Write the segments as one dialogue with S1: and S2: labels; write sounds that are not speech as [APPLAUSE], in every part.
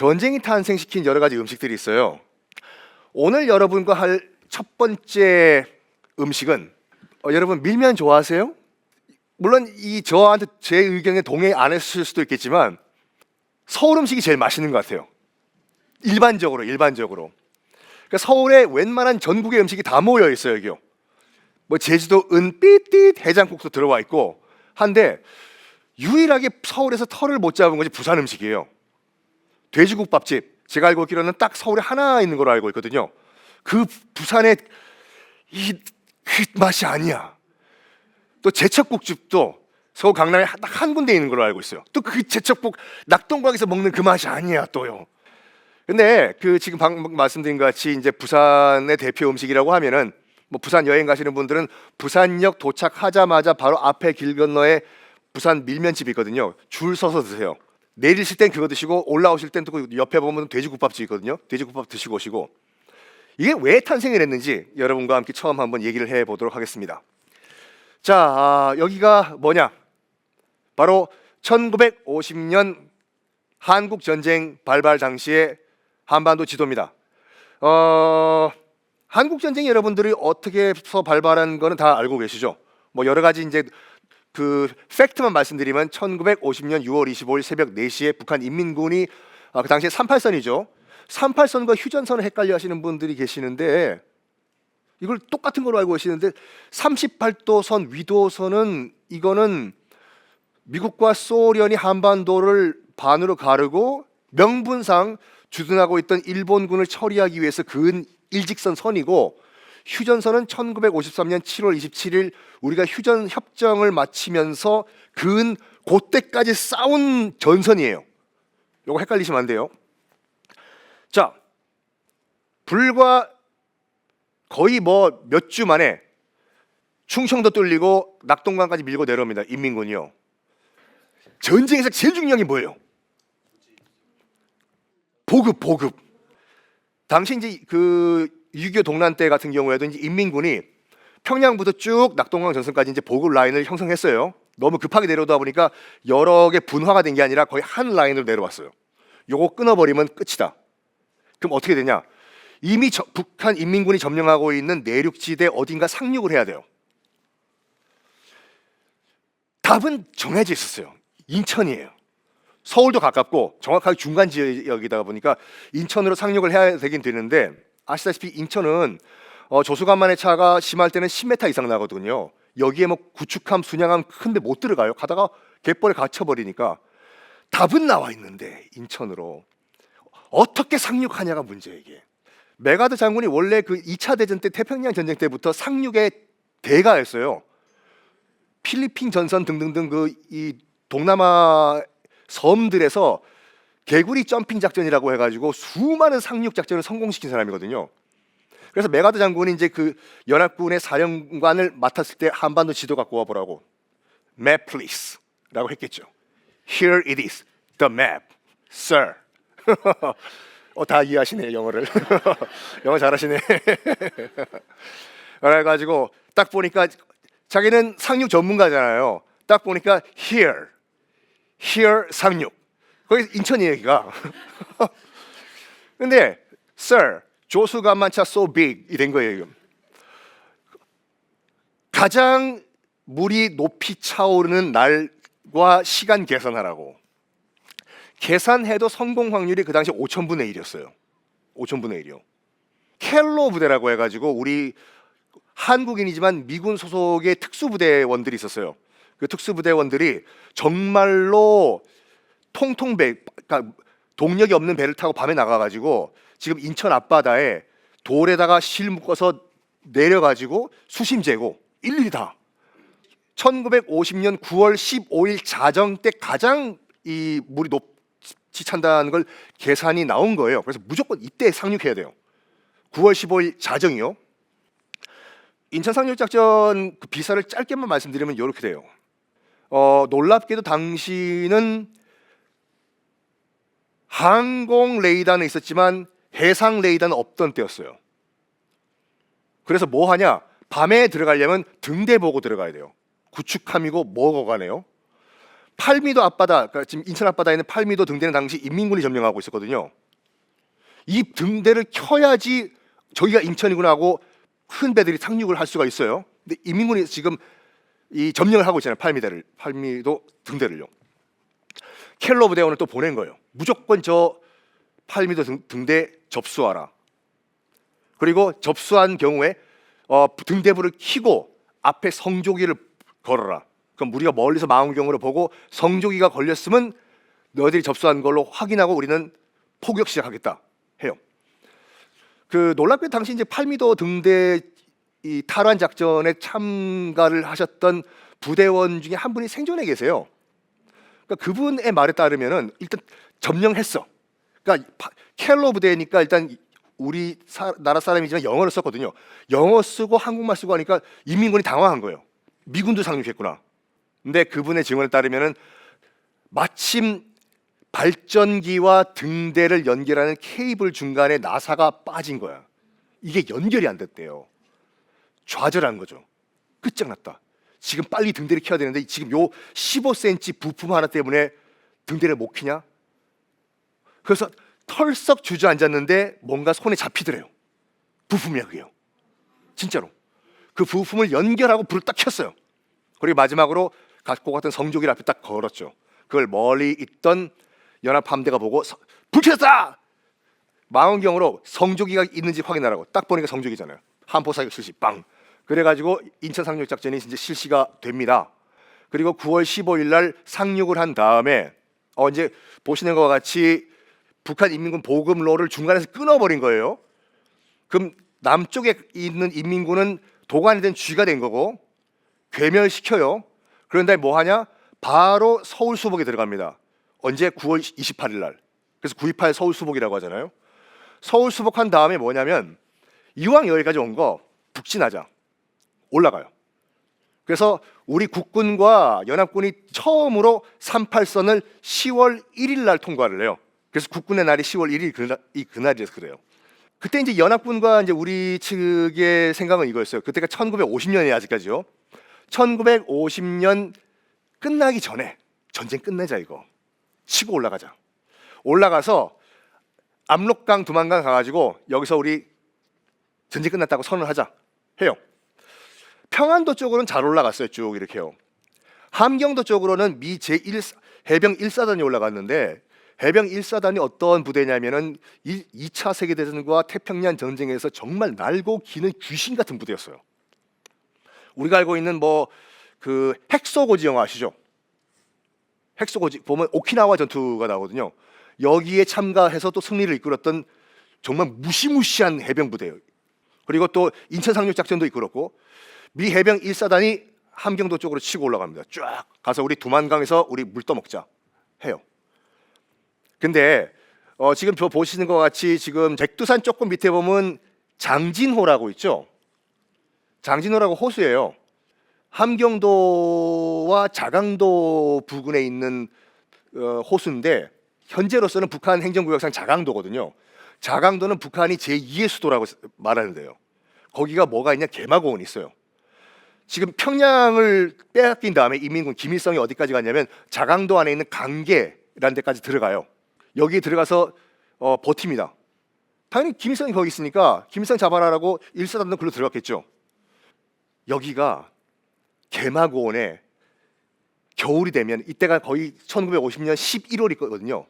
S1: 전쟁이 탄생시킨 여러 가지 음식들이 있어요. 오늘 여러분과 할 첫 번째 음식은 어, 여러분 밀면 좋아하세요? 물론 이 저한테 제 의견에 동의 안 했을 수도 있겠지만 서울 음식이 제일 맛있는 것 같아요. 일반적으로 일반적으로. 그러니까 서울에 웬만한 전국의 음식이 다 모여 있어요 여기요. 뭐 제주도 은삐띠 해장국도 들어와 있고 한데 유일하게 서울에서 털을 못 잡은 것이 부산 음식이에요. 돼지국밥집 제가 알고 있기로는 딱 서울에 하나 있는 걸로 알고 있거든요. 그 부산의 이 그 맛이 아니야. 또 제첩국집도 서울 강남에 딱 한 군데 있는 걸로 알고 있어요. 또 그 제첩국 낙동강에서 먹는 그 맛이 아니야 또요. 근데 그 지금 방금 말씀드린 것 같이 이제 부산의 대표 음식이라고 하면은 뭐 부산 여행 가시는 분들은 부산역 도착하자마자 바로 앞에 길 건너에 부산 밀면집이 있거든요. 줄 서서 드세요. 내리실 땐 그거 드시고 올라오실 땐또그 옆에 보면 돼지국밥집 있거든요. 돼지국밥 드시고 오시고 이게 왜 탄생을 했는지 여러분과 함께 처음 한번 얘기를 해 보도록 하겠습니다. 자, 아, 여기가 뭐냐? 바로 1950년 한국 전쟁 발발 당시의 한반도 지도입니다. 어, 한국 전쟁이 여러분들이 어떻게 해서 발발한 거는 다 알고 계시죠? 뭐 여러 가지 이제 그 팩트만 말씀드리면 1950년 6월 25일 새벽 4시에 북한 인민군이 아, 그 당시에 38선이죠. 38선과 휴전선을 헷갈려 하시는 분들이 계시는데 이걸 똑같은 걸로 알고 계시는데 38도선 위도선은 이거는 미국과 소련이 한반도를 반으로 가르고 명분상 주둔하고 있던 일본군을 처리하기 위해서 그은 일직선 선이고 휴전선은 1953년 7월 27일 우리가 휴전 협정을 마치면서 그은 그때까지 싸운 전선이에요. 요거 헷갈리시면 안 돼요. 자, 불과 거의 뭐 몇 주 만에 충청도 뚫리고 낙동강까지 밀고 내려옵니다. 인민군이요. 전쟁에서 제일 중요한 게 뭐예요? 보급, 보급. 당시 이제 그 6.25 동란 때 같은 경우에도 이제 인민군이 평양부터 쭉 낙동강 전선까지 이제 보급 라인을 형성했어요. 너무 급하게 내려오다 보니까 여러 개 분화가 된 게 아니라 거의 한 라인으로 내려왔어요. 요거 끊어버리면 끝이다. 그럼 어떻게 되냐? 이미 저- 북한 인민군이 점령하고 있는 내륙지대 어딘가 상륙을 해야 돼요. 답은 정해져 있었어요. 인천이에요. 서울도 가깝고 정확하게 중간 지역이다 보니까 인천으로 상륙을 해야 되긴 되는데 아시다시피 인천은 어, 조수간만의 차가 심할 때는 10m 이상 나거든요. 여기에 뭐 구축함, 순양함 큰데 못 들어가요. 가다가 갯벌에 갇혀버리니까 답은 나와 있는데 인천으로 어떻게 상륙하냐가 문제 이게. 메가드 장군이 원래 그 2차 대전 때 태평양 전쟁 때부터 상륙의 대가였어요. 필리핀 전선 등등등 그 이 동남아 섬들에서 개구리 점핑 작전이라고 해가지고 수많은 상륙 작전을 성공시킨 사람이거든요. 그래서 메가드 장군이 이제 그 연합군의 사령관을 맡았을 때 한반도 지도 갖고 와보라고 map please라고 했겠죠. Here it is, the map, sir. [LAUGHS] 어, 다 이해하시네 영어를. [LAUGHS] 영어 잘하시네. [LAUGHS] 그래가지고 딱 보니까 자기는 상륙 전문가잖아요. 딱 보니까 here, here 상륙. 거기 인천이에요, 여기가. [LAUGHS] 근데 sir, 조수간만차 so big 이된 거예요. 지금. 가장 물이 높이 차오르는 날과 시간 계산하라고. 계산해도 성공 확률이 그 당시 5천분의 1이었어요. 5천분의 1이요. 켈로 부대라고 해가지고 우리 한국인이지만 미군 소속의 특수부대원들이 있었어요. 그 특수부대원들이 정말로 통통 배, 그러니까 동력이 없는 배를 타고 밤에 나가가지고 지금 인천 앞바다에 돌에다가 실 묶어서 내려가지고 수심 재고 일일이 다 1950년 9월 15일 자정 때 가장 이 물이 높이 찬다는 걸 계산이 나온 거예요. 그래서 무조건 이때 상륙해야 돼요. 9월 15일 자정이요. 인천 상륙 작전 그 비사를 짧게만 말씀드리면 이렇게 돼요. 어, 놀랍게도 당시는 항공 레이더는 있었지만 해상 레이더는 없던 때였어요. 그래서 뭐 하냐? 밤에 들어가려면 등대 보고 들어가야 돼요. 구축함이고 뭐고 가네요. 팔미도 앞바다, 그러니까 지금 인천 앞바다에 있는 팔미도 등대는 당시 인민군이 점령하고 있었거든요. 이 등대를 켜야지 저기가 인천이구나 하고 큰 배들이 상륙을 할 수가 있어요. 근데 인민군이 지금 이 점령을 하고 있잖아요. 팔미대를, 팔미도 등대를요. 켈러 부대원을 또 보낸 거예요. 무조건 저 팔미도 등, 등대 접수하라. 그리고 접수한 경우에 어, 등대부를 켜고 앞에 성조기를 걸어라. 그럼 우리가 멀리서 망원경으로 보고 성조기가 걸렸으면 너희들이 접수한 걸로 확인하고 우리는 포격 시작하겠다 해요. 그 놀랍게 당시 이제 팔미도 등대 이 탈환 작전에 참가를 하셨던 부대원 중에 한 분이 생존해 계세요. 그러니까 그분의 말에 따르면은 일단 점령했어. 그러니까 파- 켈로 부대니까 일단 우리 사, 나라 사람이지만 영어를 썼거든요. 영어 쓰고 한국말 쓰고 하니까 인민군이 당황한 거예요. 미군도 상륙했구나. 근데 그분의 증언에 따르면은 마침 발전기와 등대를 연결하는 케이블 중간에 나사가 빠진 거야. 이게 연결이 안 됐대요. 좌절한 거죠. 끝장났다. 지금 빨리 등대를 켜야 되는데 지금 요 15cm 부품 하나 때문에 등대를 못 켜냐? 그래서 털썩 주저앉았는데 뭔가 손에 잡히더래요. 부품이야 그게요. 진짜로. 그 부품을 연결하고 불을 딱 켰어요. 그리고 마지막으로 갖고 갔던 성조기를 앞에 딱 걸었죠. 그걸 멀리 있던 연합 함대가 보고 서- 불 켰다! 망원경으로 성조기가 있는지 확인하라고 딱 보니까 성조기잖아요. 한포 사격 실시 빵. 그래가지고 인천 상륙 작전이 이제 실시가 됩니다. 그리고 9월 15일 날 상륙을 한 다음에 어 이제 보시는 것과 같이 북한 인민군 보급로를 중간에서 끊어버린 거예요. 그럼 남쪽에 있는 인민군은 도관이 된 쥐가 된 거고 괴멸시켜요. 그런데 뭐 하냐? 바로 서울 수복에 들어갑니다. 언제? 9월 28일 날. 그래서 928 서울 수복이라고 하잖아요. 서울 수복한 다음에 뭐냐면 이왕 여기까지 온 거 북진하자. 올라가요. 그래서 우리 국군과 연합군이 처음으로 38선을 10월 1일 날 통과를 해요. 그래서 국군의 날이 10월 1일 그날, 이 그날이라서 그래요. 그때 이제 연합군과 이제 우리 측의 생각은 이거였어요. 그때가 1950년이 아직까지요. 1950년 끝나기 전에 전쟁 끝내자 이거. 치고 올라가자. 올라가서 압록강 두만강 가가지고 여기서 우리 전쟁 끝났다고 선언하자 해요. 평안도 쪽으로는 잘 올라갔어요. 쭉 이렇게요. 함경도 쪽으로는 미 제1 해병 1사단이 올라갔는데 해병 1사단이 어떤 부대냐면은 2 차 세계 대전과 태평양 전쟁에서 정말 날고 기는 귀신 같은 부대였어요. 우리가 알고 있는 뭐 그 핵소고지 영화 아시죠? 핵소고지 보면 오키나와 전투가 나오거든요. 여기에 참가해서 또 승리를 이끌었던 정말 무시무시한 해병 부대예요. 그리고 또 인천 상륙 작전도 이끌었고 미 해병 1사단이 함경도 쪽으로 치고 올라갑니다. 쫙 가서 우리 두만강에서 우리 물 떠먹자 해요. 근데 어, 지금 저 보시는 것 같이 지금 백두산 조금 밑에 보면 장진호라고 있죠. 장진호라고 호수예요. 함경도와 자강도 부근에 있는 어, 호수인데 현재로서는 북한 행정구역상 자강도거든요. 자강도는 북한이 제2의 수도라고 말하는데요. 거기가 뭐가 있냐? 개마고원이 있어요. 지금 평양을 빼앗긴 다음에 인민군 김일성이 어디까지 갔냐면 자강도 안에 있는 강계라는 데까지 들어가요. 여기 들어가서 어, 버팁니다. 당연히 김일성이 거기 있으니까 김일성 잡아라라고 일사단도 글로 들어갔겠죠. 여기가 개마고원에 겨울이 되면 이때가 거의 1950년 11월이거든요.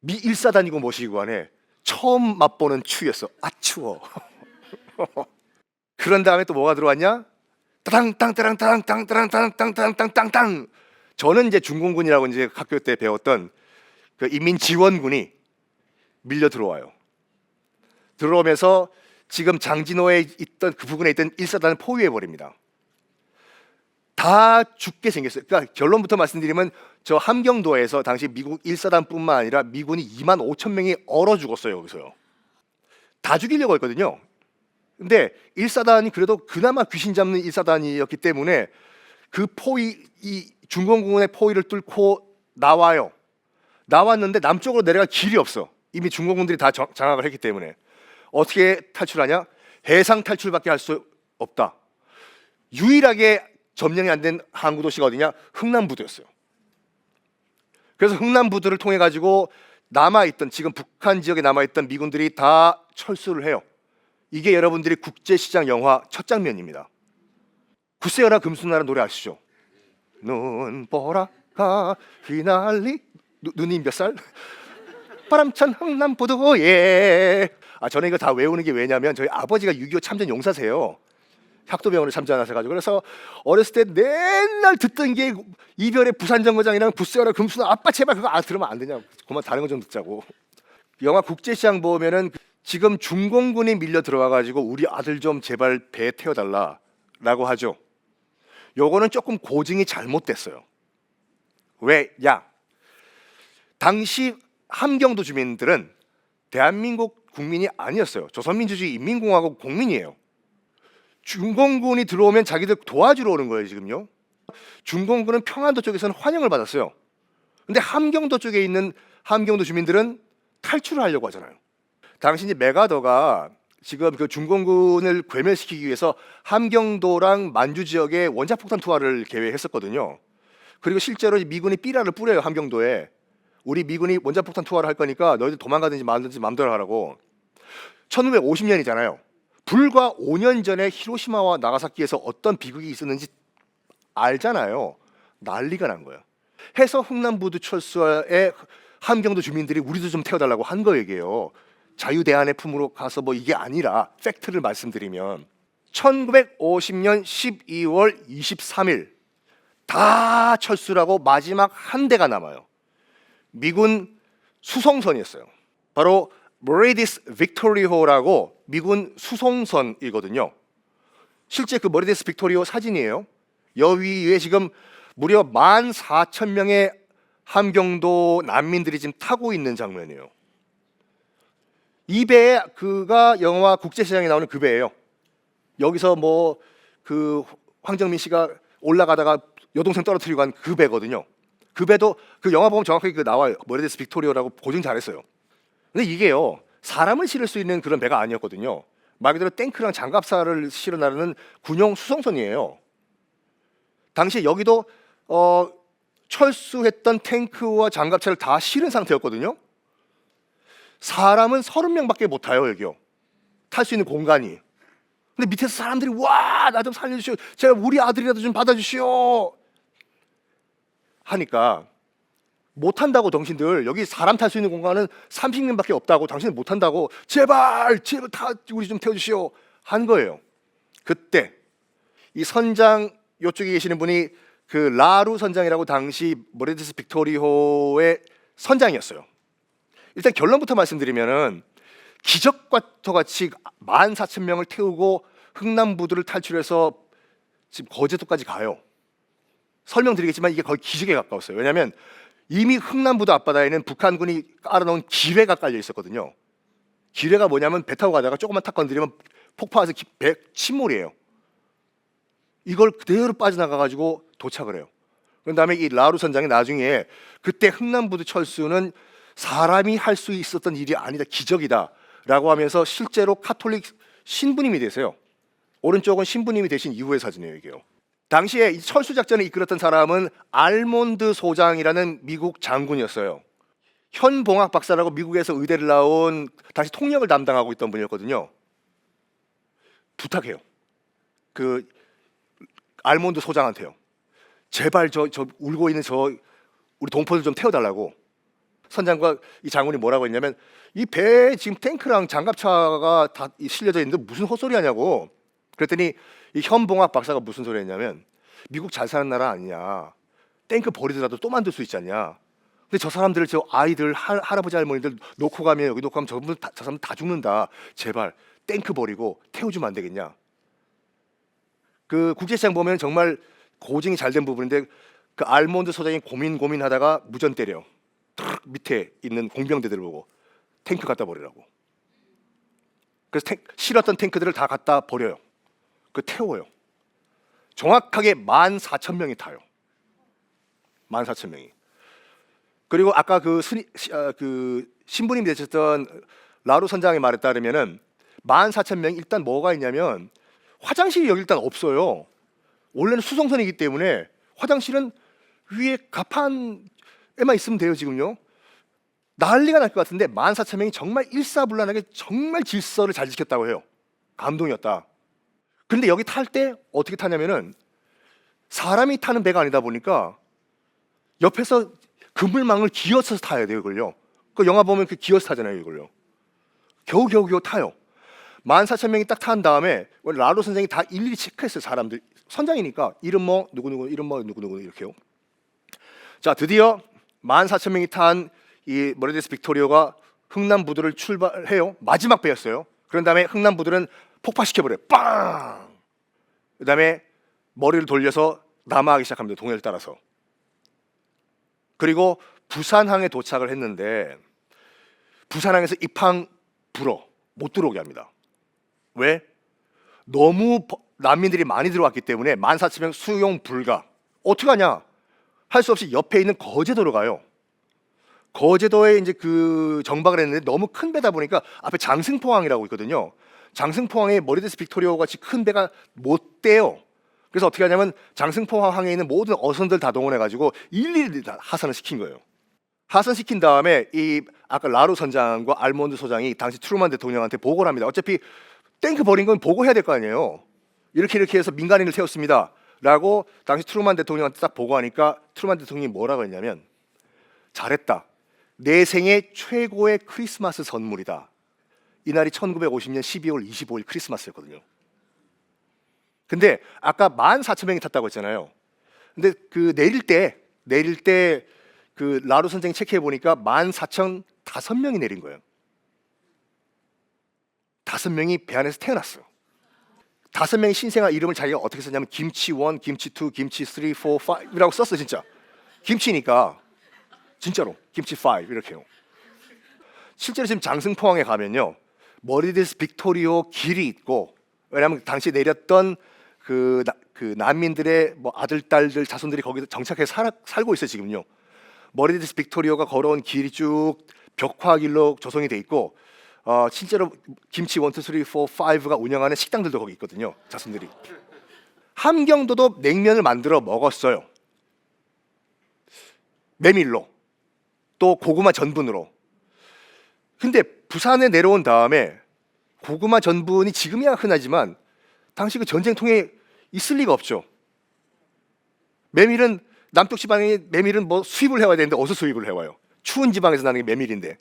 S1: 미 일사단이고 뭐시고 안에 처음 맛보는 추위였어. 아 추워. [LAUGHS] 그런 다음에 또 뭐가 들어왔냐? 땅땅땅땅땅땅땅땅땅땅땅땅 저는 이제 중공군이라고 이제 학교 때 배웠던 그 인민지원군이 밀려 들어와요. 들어오면서 지금 장진호에 있던 그 부근에 있던 일사단을 포위해 버립니다. 다 죽게 생겼어요. 그러니까 결론부터 말씀드리면 저 함경도에서 당시 미국 일사단뿐만 아니라 미군이 2만 5천 명이 얼어 죽었어요. 여기서요. 다 죽이려고 했거든요. 근데 1사단이 그래도 그나마 귀신 잡는 1사단이었기 때문에 그 포위 이 중공군의 포위를 뚫고 나와요. 나왔는데 남쪽으로 내려갈 길이 없어. 이미 중공군들이 다 정- 장악을 했기 때문에 어떻게 탈출하냐? 해상 탈출밖에 할 수 없다. 유일하게 점령이 안 된 항구 도시가 어디냐? 흥남부도였어요. 그래서 흥남부두를 통해 가지고 남아 있던 지금 북한 지역에 남아 있던 미군들이 다 철수를 해요. 이게 여러분들이 국제시장 영화 첫 장면입니다. 구세여라 금수나라 노래 아시죠? 눈보라가 휘날리 누, 누님 몇 살? 바람찬 흥남부두에 아 저는 이거 다 외우는 게 왜냐면 저희 아버지가 6.25 참전 용사세요. 학도병원을 참전하셔가지고 그래서 어렸을 때 맨날 듣던 게 이별의 부산정거장이랑 부스여라 금수나 아빠 제발 그거 아 들으면 안 되냐 그만 다른 거 좀 듣자고 영화 국제시장 보면은 지금 중공군이 밀려 들어와 가지고 우리 아들 좀 제발 배 태워 달라라고 하죠 요거는 조금 고증이 잘못됐어요 왜야 당시 함경도 주민들은 대한민국 국민이 아니었어요 조선민주주의 인민공화국 국민이에요 중공군이 들어오면 자기들 도와주러 오는 거예요 지금요. 중공군은 평안도 쪽에서는 환영을 받았어요. 근데 함경도 쪽에 있는 함경도 주민들은 탈출을 하려고 하잖아요. 당시 이제 메가더가 지금 그 중공군을 괴멸시키기 위해서 함경도랑 만주 지역에 원자폭탄 투하를 계획했었거든요. 그리고 실제로 미군이 삐라를 뿌려요 함경도에. 우리 미군이 원자폭탄 투하를 할 거니까 너희들 도망가든지 말든지 마음대로 하라고. 1950년이잖아요. 불과 5년 전에 히로시마와 나가사키에서 어떤 비극이 있었는지 알잖아요. 난리가 난 거예요. 해서 흥남부두 철수에 함경도 주민들이 우리도 좀 태워달라고 한 거예요. 자유대한의 품으로 가서 뭐 이게 아니라 팩트를 말씀드리면 1950년 12월 23일 다 철수라고 마지막 한 대가 남아요. 미군 수송선이었어요. 바로 머리디스 빅토리호라고 미군 수송선이거든요. 실제 그 머리디스 빅토리호 사진이에요. 여위에 지금 무려 14,000명의 함경도 난민들이 지금 타고 있는 장면이에요. 이 배에 그가 영화 국제시장에 나오는 그 배예요. 여기서 뭐 그 황정민 씨가 올라가다가 여동생 떨어뜨리고 간그 배거든요. 그 배도 그 영화 보면 정확하게 그 나와요. 머리데스 빅토리오라고 고증 잘했어요. 근데 이게요 사람을 실을 수 있는 그런 배가 아니었거든요. 말 그대로 탱크랑 장갑사를 실어 나르는 군용 수송선이에요. 당시 여기도 어, 철수했던 탱크와 장갑차를 다 실은 상태였거든요. 사람은 서른 명밖에 못 타요 여기요. 탈 수 있는 공간이. 근데 밑에서 사람들이 와 나 좀 살려주시오. 제가 우리 아들이라도 좀 받아주시오. 하니까 못 한다고 당신들 여기 사람 탈 수 있는 공간은 30명밖에 없다고 당신 못 한다고 제발 제발 다 우리 좀 태워주시오 한 거예요. 그때 이 선장 요쪽에 계시는 분이 그 라루 선장이라고 당시 모레디스 빅토리호의 선장이었어요. 일단 결론부터 말씀드리면은 기적과도 같이 14,000명을 태우고 흥남부두를 탈출해서 지금 거제도까지 가요. 설명드리겠지만 이게 거의 기적에 가까웠어요. 왜냐하면 이미 흥남부두 앞바다에는 북한군이 깔아놓은 기뢰가 깔려 있었거든요. 기뢰가 뭐냐면 배 타고 가다가 조금만 탁 건드리면 폭파해서 기- 배 침몰이에요. 이걸 그대로 빠져나가 가지고 도착을 해요. 그런 다음에 이 라루 선장이 나중에 그때 흥남부두 철수는 사람이 할 수 있었던 일이 아니다 기적이다 라고 하면서 실제로 카톨릭 신부님이 되세요. 오른쪽은 신부님이 되신 이후의 사진이에요 이게요. 당시에 이 철수 작전을 이끌었던 사람은 알몬드 소장이라는 미국 장군이었어요. 현봉학 박사라고 미국에서 의대를 나온 다시 통역을 담당하고 있던 분이었거든요. 부탁해요. 그 알몬드 소장한테요. 제발 저 저 울고 있는 저 우리 동포들 좀 태워달라고. 선장과 이 장군이 뭐라고 했냐면 이 배에 지금 탱크랑 장갑차가 다 실려져 있는데 무슨 헛소리 하냐고. 그랬더니 이 현봉학 박사가 무슨 소리 했냐면 미국 잘 사는 나라 아니냐. 탱크 버리더라도 또 만들 수 있지 않냐. 근데 저 사람들을 저 아이들 할, 할아버지 할머니들 놓고 가면 여기 놓고 가면 저분들 다, 저 사람 다 죽는다. 제발 탱크 버리고 태워주면 안 되겠냐. 그 국제시장 보면 정말 고증이 잘 된 부분인데 그 알몬드 소장이 고민 고민하다가 무전 때려. 탁 밑에 있는 공병대들 보고 탱크 갖다 버리라고. 그래서 탱, 실었던 탱크들을 다 갖다 버려요. 그 태워요. 정확하게 14,000명이 타요. 14,000명이. 그리고 아까 그, 스니, 시- 아, 그 신부님이 되셨던 라루 선장의 말에 따르면은 14,000명이 일단 뭐가 있냐면 화장실이 여기 일단 없어요. 원래는 수송선이기 때문에 화장실은 위에 가판 있으면 돼요 지금요. 난리가 날 것 같은데 14,000명이 정말 일사불란하게 정말 질서를 잘 지켰다고 해요. 감동이었다. 근데 여기 탈 때 어떻게 타냐면은 사람이 타는 배가 아니다 보니까 옆에서 그물망을 기어서 타야 돼요, 이걸요. 그 영화 보면 그 기어서 타잖아요, 이걸요. 겨우 겨우 겨우 타요. 14,000명이 딱 탄 다음에 원래 라로 선생이 다 일일이 체크했어요, 사람들. 선장이니까 이름 뭐 누구 누구 이름 뭐 누구 누구 이렇게요. 자, 드디어 14,000명이 탄 이 머레데스 빅토리오가 흥남 부두를 출발해요. 마지막 배였어요. 그런 다음에 흥남 부두는 폭파시켜 버려요. 빵. 그다음에 머리를 돌려서 남하하기 시작합니다. 동해를 따라서. 그리고 부산항에 도착을 했는데 부산항에서 입항 불어 못 들어오게 합니다. 왜? 너무 버- 난민들이 많이 들어왔기 때문에 14,000명 수용 불가. 어떻게 하냐? 할 수 없이 옆에 있는 거제도로 가요. 거제도에 이제 그 정박을 했는데 너무 큰 배다 보니까 앞에 장승포항이라고 있거든요. 장승포항에 머리데스 빅토리오 같이 큰 배가 못 대요. 그래서 어떻게 하냐면 장승포항에 있는 모든 어선들 다 동원해 가지고 일일이 다 하산을 시킨 거예요. 하산시킨 다음에 이 아까 라루 선장과 알몬드 소장이 당시 트루만 대통령한테 보고를 합니다. 어차피 탱크 버린 건 보고해야 될 거 아니에요. 이렇게 이렇게 해서 민간인을 태웠습니다. 라고 당시 트루만 대통령한테 딱 보고하니까 트루만 대통령이 뭐라고 했냐면 잘했다. 내 생애 최고의 크리스마스 선물이다. 이날이 1950년 12월 25일 크리스마스였거든요. 근데 아까 14,000명이 탔다고 했잖아요. 근데 그 내릴 때 내릴 때 그 라루 선생 체크해 보니까 14,005명이 내린 거예요. 다섯 명이 배 안에서 태어났어요. 다섯 명의 신생아 이름을 자기가 어떻게 썼냐면 김치 1, 김치 2, 김치 3, 4, 5이라고 썼어 진짜. 김치니까 진짜로 김치 5 이렇게요. 실제로 지금 장승포항에 가면요 머리데스 빅토리오 길이 있고 왜냐하면 당시 내렸던 그, 나, 그 난민들의 뭐 아들 딸들 자손들이 거기서 정착해 살, 살고 있어요 지금요. 머리데스 빅토리오가 걸어온 길이 쭉 벽화길로 조성이 돼 있고 어, 실제로 김치 1, 2, 3, 4, 5가 운영하는 식당들도 거기 있거든요 자손들이. 함경도도 냉면을 만들어 먹었어요. 메밀로 또 고구마 전분으로. 근데 부산에 내려온 다음에 고구마 전분이 지금이야 흔하지만 당시 그 전쟁통에 있을 리가 없죠. 메밀은 남쪽 지방에 메밀은 뭐 수입을 해와야 되는데 어디서 수입을 해와요? 추운 지방에서 나는 게 메밀인데.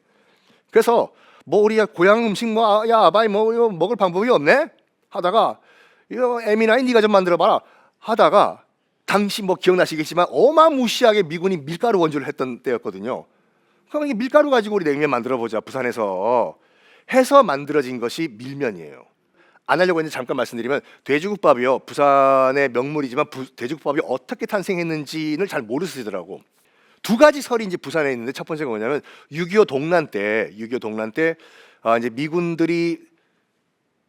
S1: 그래서 뭐 우리가 고향 음식 뭐 야 아바이 뭐 이거 먹을 방법이 없네 하다가 이거 에미나이 네가 좀 만들어 봐라 하다가 당시 뭐 기억나시겠지만 어마무시하게 미군이 밀가루 원조를 했던 때였거든요. 그럼 이게 밀가루 가지고 우리 냉면 만들어 보자 부산에서 해서 만들어진 것이 밀면이에요. 안 하려고 했는데 잠깐 말씀드리면 돼지국밥이요 부산의 명물이지만 부, 돼지국밥이 어떻게 탄생했는지를 잘 모르시더라고. 두 가지 설이 이제 부산에 있는데 첫 번째가 뭐냐면 6.25 동란 때 6.25 동란 때 아, 이제 미군들이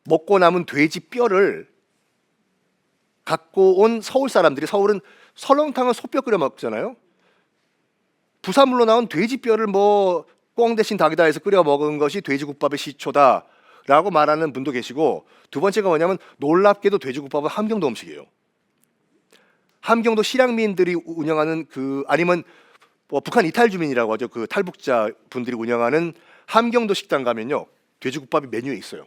S1: 먹고 남은 돼지 뼈를 갖고 온 서울 사람들이 서울은 설렁탕은 소뼈 끓여 먹잖아요. 부산물로 나온 돼지 뼈를 뭐 꽁 대신 닭이다 해서 끓여 먹은 것이 돼지국밥의 시초다 라고 말하는 분도 계시고 두 번째가 뭐냐면 놀랍게도 돼지국밥은 함경도 음식이에요. 함경도 실향민들이 운영하는 그 아니면 뭐 북한 이탈 주민이라고 하죠. 그 탈북자 분들이 운영하는 함경도 식당 가면요. 돼지국밥이 메뉴에 있어요.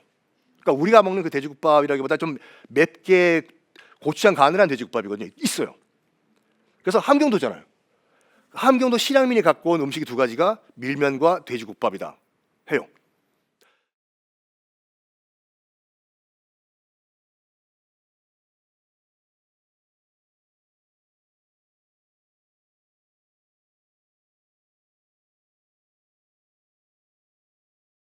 S1: 그러니까 우리가 먹는 그 돼지국밥이라기보다 좀 맵게 고추장 간을 한 돼지국밥이거든요. 있어요. 그래서 함경도잖아요. 함경도 실향민이 갖고 온 음식이 두 가지가 밀면과 돼지국밥이다 해요.